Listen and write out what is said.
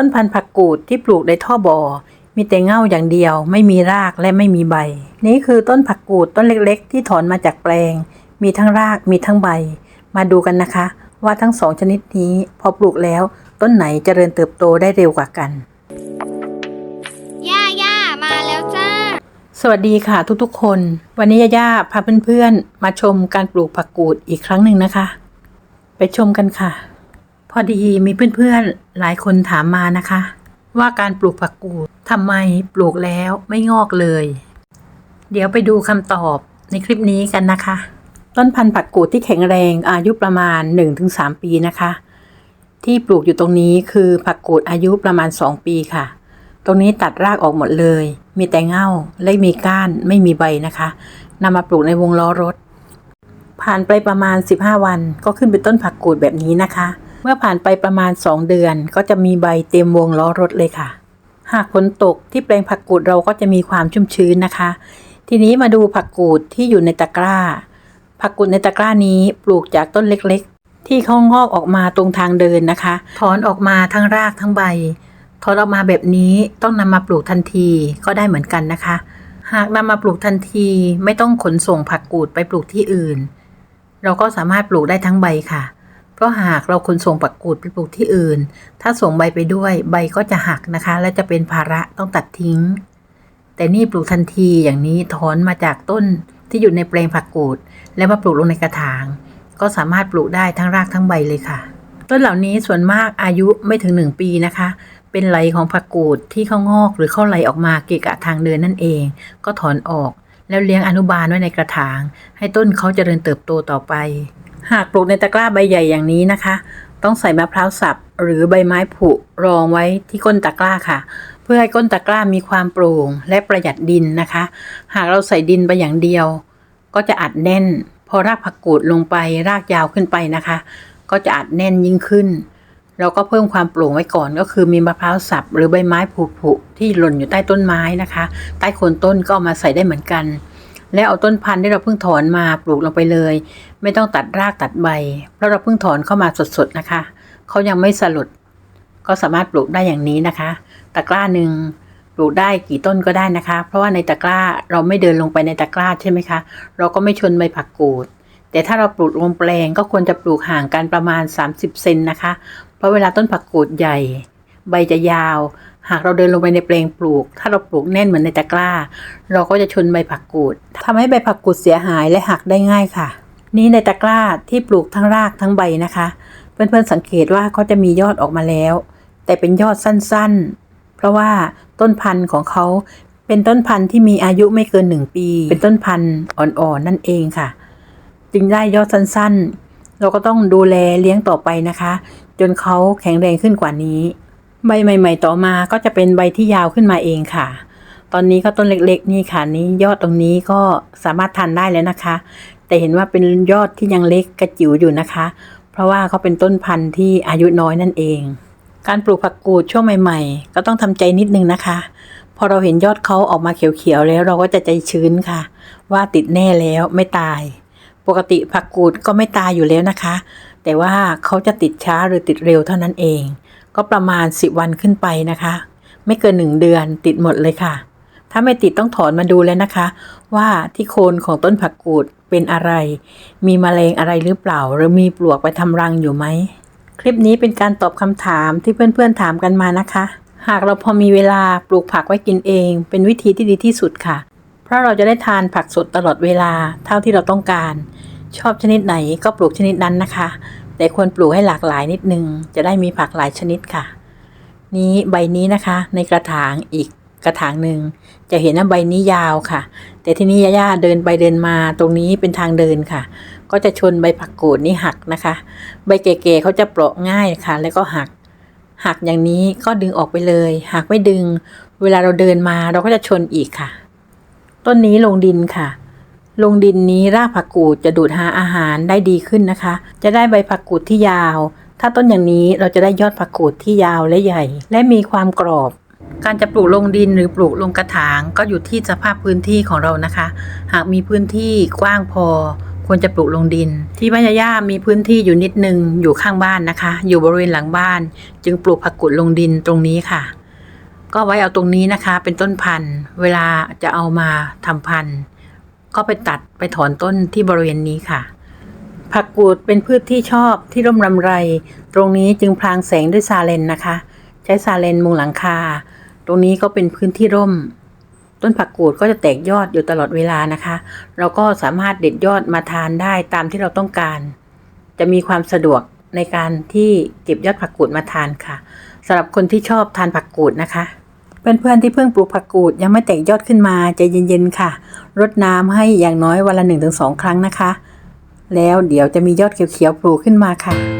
ต้นพันธุ์ผักกูดที่ปลูกในท่อบ่อ มีแต่เง่าอย่างเดียว ไม่มีรากและไม่มีใบ นี่คือต้นผักกูดต้นเล็กๆ ที่ถอนมาจากแปลง มีทั้งรากมีทั้งใบ มาดูกันนะคะ ว่าทั้งสองชนิดนี้พอปลูกแล้ว ต้นไหนเจริญเติบโตได้เร็วกว่ากัน ย่าย่ามาแล้วจ้า สวัสดีค่ะทุกๆ คน วันนี้ย่าๆพาเพื่อนๆมาชมการปลูกผักกูดอีกครั้งหนึ่งนะคะ ไปชมกันค่ะ พอดีมีเพื่อนๆหลายคนถามมานะคะ ว่าการปลูกผักกูดทำไมปลูกแล้วไม่งอกเลย เดี๋ยวไปดูคำตอบในคลิปนี้กันนะคะ ต้นพันธุ์ผักกูดที่แข็งแรงอายุประมาณ 1-3 ปีนะคะ ที่ปลูกอยู่ตรงนี้คือผักกูดอายุประมาณ 2 ปีค่ะ ตรงนี้ตัดรากออกหมดเลย มีแต่เง่าและมีก้านไม่มีใบนะคะนำมาปลูกในวงล้อรถ ผ่านไปประมาณ 15 วันก็ขึ้นเป็นต้นผักกูดแบบนี้นะคะ เมื่อผ่านไปประมาณ 2 เดือนก็จะมีใบเต็มวงล้อรถเลยค่ะ หากฝนตกที่แปลงผักกูดเราก็จะมีความชุ่มชื้นนะคะ ทีนี้มาดูผักกูดที่อยู่ในตะกร้า ผักกูดในตะกร้านี้ปลูกจากต้นเล็กๆ ที่เขางอกออกมาตรงทางเดินนะคะ ถอนออกมาทั้งรากทั้งใบ ถอนออกมาแบบนี้ต้องนำมาปลูกทันทีก็ได้เหมือนกันนะคะ หากนำมาปลูกทันทีไม่ต้องขนส่งผักกูดไปปลูกที่อื่น เราก็สามารถปลูกได้ทั้งใบค่ะ เพราะหากเราขนส่งผักกูดไปปลูกที่อื่น ถ้าส่งใบไปด้วยใบก็จะหักนะคะ และจะเป็นภาระต้องตัดทิ้ง แต่นี่ปลูกทันทีอย่างนี้ถอนมาจากต้นที่อยู่ในแปลงผักกูด แล้วมาปลูกลงในกระถาง ก็สามารถปลูกได้ทั้งรากทั้งใบเลยค่ะ ต้นเหล่านี้ส่วนมากอายุไม่ถึงหนึ่งปีนะคะ เป็นไหลของผักกูดที่เขางอกหรือเข้าไหลออกมาเกะกะทางเดินนั่นเอง ก็ถอนออก แล้วเลี้ยงอนุบาลไว้ในกระถาง ให้ต้นเขาเจริญเติบโตต่อไป หากปลูกในตะกร้าใบใหญ่อย่างนี้นะคะ ต้องใส่มะพร้าวสับหรือใบไม้ผุรองไว้ที่ก้นตะกร้าค่ะ เพื่อให้ก้นตะกร้ามีความโปร่งและประหยัดดินนะคะ หากเราใส่ดินไปอย่างเดียว ก็จะอัดแน่น พอรากผักกูดลงไปรากยาวขึ้นไปนะคะ ก็จะอัดแน่นยิ่งขึ้น เราก็เพิ่มความโปร่งไว้ก่อนก็คือมีมะพร้าวสับหรือใบไม้ผุๆที่หล่นอยู่ใต้ต้นไม้นะคะ ใต้โคนต้นก็เอามาใส่ได้เหมือนกัน แล้วเอาต้นพันธุ์ที่เราเพิ่งถอนมาปลูกลงไปเลย ไม่ต้องตัดรากตัดใบ เพราะเราเพิ่งถอนเข้ามาสดๆนะคะเขายังไม่สลด ก็สามารถปลูกได้อย่างนี้นะคะ ตะกร้าหนึ่งปลูกได้กี่ต้นก็ได้นะคะ เพราะว่าในตะกร้าเราไม่เดินลงไปในตะกร้าใช่ไหมคะ เราก็ไม่ชนใบผักกูด แต่ถ้าเราปลูกลงแปลงก็ควรจะปลูกห่างกันประมาณ 30 เซนนะคะ เพราะเวลาต้นผักกูดใหญ่ ใบจะยาว หากเราเดินลงไปในแปลงปลูก ถ้าเราปลูกแน่นเหมือนในตะกร้า เราก็จะชนใบผักกูดทำให้ใบผักกูดเสียหายและหักได้ง่ายค่ะ นี่ในตะกร้าที่ปลูกทั้งรากทั้งใบนะคะ เพื่อนๆสังเกตว่าเขาจะมียอดออกมาแล้ว แต่เป็นยอดสั้นๆ เพราะว่าต้นพันธุ์ของเขาเป็นต้นพันธุ์ที่มีอายุไม่เกินหนึ่งปี เป็นต้นพันธุ์อ่อนๆนั่นเองค่ะ จึงได้ยอดสั้นๆ เราก็ต้องดูแลเลี้ยงต่อไปนะคะ จนเขาแข็งแรงขึ้นกว่านี้ ใบใหม่ ๆ ต่อมาก็จะเป็นใบที่ยาวขึ้นมาเองค่ะ ตอนนี้ก็ต้นเล็กๆ นี่ค่ะนี้ยอดตรงนี้ก็สามารถทานได้แล้วนะคะ แต่เห็นว่าเป็นยอดที่ยังเล็กกระจิ๋วอยู่นะคะ เพราะว่าเขาเป็นต้นพันธุ์ที่อายุน้อยนั่นเอง การปลูกผักกูดช่วงใหม่ ๆ ก็ต้องทำใจนิดนึงนะคะ พอเราเห็นยอดเขาออกมาเขียวๆแล้วเราก็จะใจชื้นค่ะ ว่าติดแน่แล้วไม่ตาย ปกติผักกูดก็ไม่ตายอยู่แล้วนะคะ แต่ว่าเขาจะติดช้าหรือติดเร็วเท่านั้นเอง ก็ประมาณ 10 วันขึ้นไปนะคะ ไม่เกิน 1 เดือนติดหมดเลยค่ะ ถ้าไม่ติดต้องถอนมาดูแล้วนะคะ ว่าที่โคนของต้นผักกูดเป็นอะไร มีแมลงอะไรหรือเปล่า หรือมีปลวกไปทำรังอยู่ไหม คลิปนี้เป็นการตอบคำถามที่เพื่อนๆถามกันมานะคะ หากเราพอมีเวลาปลูกผักไว้กินเอง เป็นวิธีที่ดีที่สุดค่ะ เพราะเราจะได้ทานผักสดตลอดเวลาเท่าที่เราต้องการ ชอบชนิดไหนก็ปลูกชนิดนั้นนะคะ แต่ควรปลูกให้หลากหลายนิดนึง จะได้มีผักหลายชนิดค่ะ นี้ใบนี้นะคะ ในกระถางอีกกระถางหนึ่งจะเห็นว่าใบนี้ยาวค่ะ แต่ที่นี่ย่าเดินไปเดินมาตรงนี้เป็นทางเดินค่ะ ก็จะชนใบผักกูดนี่หักนะคะ ใบเก๋ๆเขาจะเปราะง่ายค่ะ แล้วก็หัก หักอย่างนี้ก็ดึงออกไปเลยหากไม่ดึง เวลาเราเดินมาเราก็จะชนอีกค่ะ ต้นนี้ลงดินค่ะ ลงดินนี้รากผักกูดจะดูดหาอาหารได้ดีขึ้นนะคะ จะได้ใบผักกูดที่ยาว ถ้าต้นอย่างนี้เราจะได้ยอดผักกูดที่ยาวและใหญ่ และมีความกรอบ การจะปลูกลงดินหรือปลูกลงกระถางก็อยู่ที่สภาพพื้นที่ของเรานะคะ หากมีพื้นที่กว้างพอควรจะปลูกลงดิน ที่บ้านย่ามีพื้นที่อยู่นิดนึงอยู่ข้างบ้านนะคะ อยู่บริเวณหลังบ้าน จึงปลูกผักกูดลงดินตรงนี้ค่ะ ก็ไว้เอาตรงนี้นะคะ เป็นต้นพันธุ์ เวลาจะเอามาทำพันธุ์ ก็ไปตัดไปถอนต้นที่บริเวณนี้ค่ะ ผักกูดเป็นพืชที่ชอบที่ร่มรำไร ตรงนี้จึงพรางแสงด้วยซาเลนนะคะ ใช้ซาเลนมุงหลังคา ตรงนี้ก็เป็นพื้นที่ร่ม ต้นผักกูดก็จะแตกยอดอยู่ตลอดเวลานะคะ เราก็สามารถเด็ดยอดมาทานได้ตามที่เราต้องการ จะมีความสะดวกในการที่เก็บยอดผักกูดมาทานค่ะสำหรับคนที่ชอบทานผักกูดนะคะ เพื่อนๆที่เพิ่งปลูกผักกูดยังไม่แตกยอดขึ้นมาใจเย็นๆค่ะ รดน้ำให้อย่างน้อยวันละ1-2 ครั้งนะคะ แล้วเดี๋ยวจะมียอดเขียวๆปลูกขึ้นมาค่ะ